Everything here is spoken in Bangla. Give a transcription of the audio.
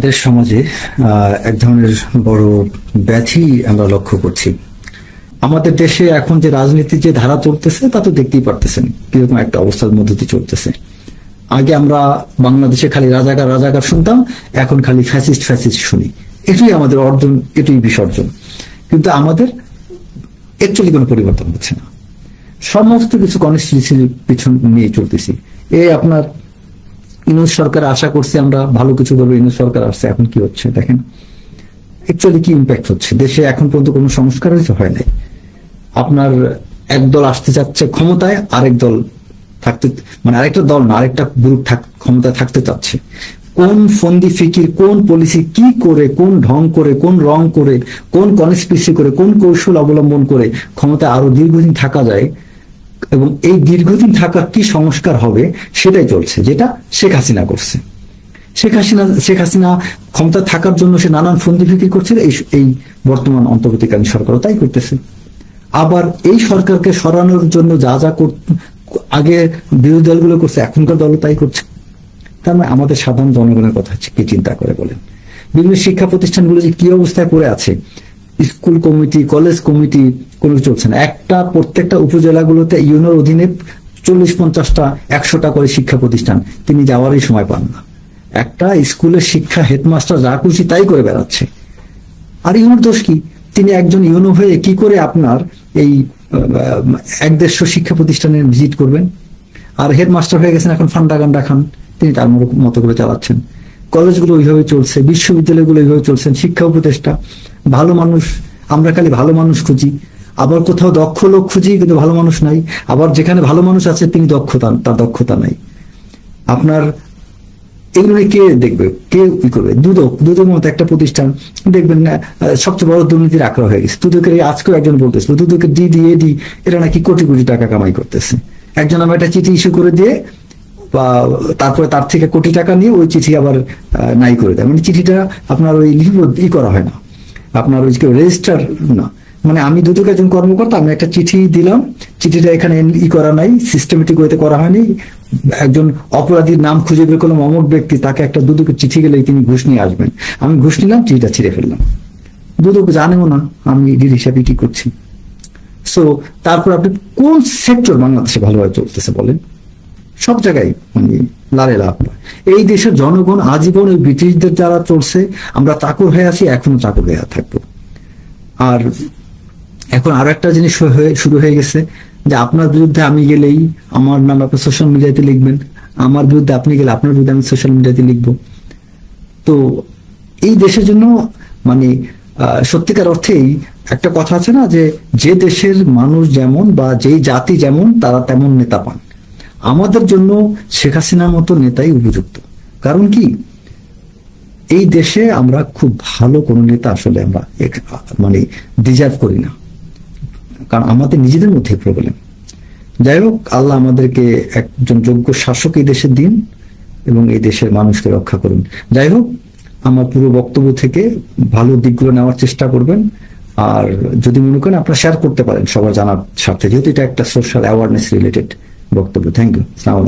আমাদের সমাজে এক ধরনের বড় ব্যাধি আমরা লক্ষ্য করছি। আমাদের দেশে এখন যে রাজনীতির যে ধারা চলতেছে, তা তো দেখতেই পারতেছেন কীরকম একটা অবস্থার মধ্যে দিয়ে চলতেছে। আগে আমরা বাংলাদেশে খালি রাজাকার রাজাকার শুনতাম, এখন খালি ফ্যাসিস্ট ফ্যাসিস্ট শুনি। এটাই আমাদের অর্জন, এটাই বিসর্জন। কিন্তু আমাদের একচুয়ালি কোনো পরিবর্তন হচ্ছে না। সমস্ত কিছু কনস্টিটিউশনের পিছন নিয়ে চলতেছি। এই আপনার ইউনুস সরকার আশা করছি আমরা ভালো কিছু করব ইউনুস সরকার আসছে, এখন কি হচ্ছে দেখেন। অ্যাকচুয়ালি কি ইম্প্যাক্ট হচ্ছে? দেশে এখন পর্যন্ত কোনো সংস্কার হয়েছে হয় নাই। আপনার একদল আসতে চাচ্ছে ক্ষমতায়, আরেক দল থাকতে মানে আরেকটা দল না, আরেকটা গ্রুপ ক্ষমতায় থাকতে চাচ্ছে। কোন ফন্দি ফিকির, কোন পলিসি কি করে, কোন ঢং করে, কোন রং করে, কোন কনস্পিসি করে, কোন কৌশল অবলম্বন করে ক্ষমতায় আরও দীর্ঘদিন থাকা যায় এবং এই দীর্ঘদিন থাকার কি সংস্কার হবে সেটাই চলছে, যেটা শেখ হাসিনা করছে। শেখ হাসিনা শেখ হাসিনা ক্ষমতা থাকার জন্য সে নানান ফন্দি ফিকির করছে এই এই বর্তমান অন্তর্বর্তীকালীন সরকারও তাই করতেছে। আবার এই সরকারকে সরানোর জন্য যা যা কর- আগে বিরোধী দলগুলো করছে, এখনকার দলও তাই করছে। তার মানে আমাদের সাধারণ জনগণের কথা কি চিন্তা করে বলেন? বিভিন্ন শিক্ষা প্রতিষ্ঠানগুলো যে কি অবস্থায় পড়ে আছে স্কুল কমিটি, কলেজ কমিটি, কোনো চলছে না। একটা প্রত্যেকটা উপজেলাগুলোতে ইউনোর অধীনে চল্লিশ পঞ্চাশটা একশোটা করে শিক্ষা প্রতিষ্ঠান। তিনি যাওয়ারই সময় পান না। একটা স্কুলের শিক্ষা হেডমাস্টার যা খুশি তাই করে বেড়াচ্ছে। আর ইউনোর দোষ কি? তিনি একজন ইউনো হয়ে কি করে আপনার এই এক দেড়শো শিক্ষা প্রতিষ্ঠানে ভিজিট করবেন? আর হেডমাস্টার হয়ে গেছেন এখন ফান্ডা গান্ডা খান। তিনি তার মতো করে চালাচ্ছেন। কলেজগুলো ওইভাবে চলছে, বিশ্ববিদ্যালয়গুলো ওইভাবে চলছেন শিক্ষা উপদেষ্টা। ভালো মানুষ, আমরা খালি ভালো মানুষ খুঁজি। আবার কোথাও দক্ষ লোক খুঁজি, কিন্তু ভালো মানুষ নাই। আবার যেখানে ভালো মানুষ আছে, তিনি দক্ষতা, তার দক্ষতা নাই। আপনার, এগুলো কে দেখবে? কে কি করবে? দুদক দুদক মতো একটা প্রতিষ্ঠান, দেখবেন না, সবচেয়ে বড় দুর্নীতির আক্রমণ হয়ে গেছে। দুদকের আজকেও একজন বলতেছিল দুদকের ডি ডি এডি এরা নাকি কোটি কোটি টাকা কামাই করতেছে। একজন আমার একটা চিঠি ইস্যু করে দিয়ে, বা তারপরে তার থেকে কোটি টাকা নিয়ে ওই চিঠি আবার নাই করে দেয়। মানে চিঠিটা আপনার ওই লিপিবদ্ধ ই করা হয় না। আপনার ওই রেজিস্টার না। মানে আমি দুদক একজন কর্মকর্তা, আমি একটা চিঠি দিলাম। চিঠিটা এখানে ই করা নাই সিস্টেমেটিক ওয়েতে করা হয়নি। একজন অপরাধীর নাম খুঁজে বের করলাম, অমুক ব্যক্তি, তাকে একটা দুদকের চিঠি গেলেই তিনি ঘুষ নিয়ে আসবেন। আমি ঘুষ নিলাম, চিঠিটা ছিঁড়ে ফেললাম। দুদক জানেও না, আমি ইডির হিসাবে কি করছি। সো তারপর আপনি কোন সেক্টর বাংলাদেশে ভালোভাবে চলতেছে বলেন? সব জায়গায় মানে লালে লাভ এই দেশের জনগণ আজীবন ওই ব্রিটিশদের যারা চলছে, আমরা চাকর হয়ে আছি, এখনও চাকর হয়ে থাকব। আর এখন আরও একটা জিনিস হয়ে শুরু হয়ে গেছে, যে আপনার বিরুদ্ধে আমি গেলেই আমার নাম আপনি সোশ্যাল মিডিয়াতে লিখবেন, আমার বিরুদ্ধে আপনি গেলে আপনার বিরুদ্ধে আমি সোশ্যাল মিডিয়াতে লিখব। তো এই দেশের জন্য মানে সত্যিকার অর্থেই একটা কথা আছে না, যে যে দেশের মানুষ যেমন বা যেই জাতি যেমন, তারা তেমন নেতা পান। আমাদের জন্য শেখ হাসিনার মতো নেতাই উপযুক্ত। কারণ কি? এই দেশে আমরা খুব ভালো কোনো নেতা আসলে আমরা মানে ডিজার্ভ করি না। কারণ আমাদের নিজেদের মধ্যে প্রবলেম যাই হোক, আল্লাহ আমাদেরকে একজন যোগ্য শাসক এই দেশের দিন এবং এই দেশের মানুষকে রক্ষা করুন। যাই হোক, আমার পুরো বক্তব্য থেকে ভালো দিকগুলো নেওয়ার চেষ্টা করবেন। আর যদি মনে করেন আপনারা শেয়ার করতে পারেন সবার জানার স্বার্থে, যেহেতু এটা একটা সোশ্যাল অ্যাওয়ারনেস রিলেটেড বক্তব্য। থ্যাংক ইউ সালাম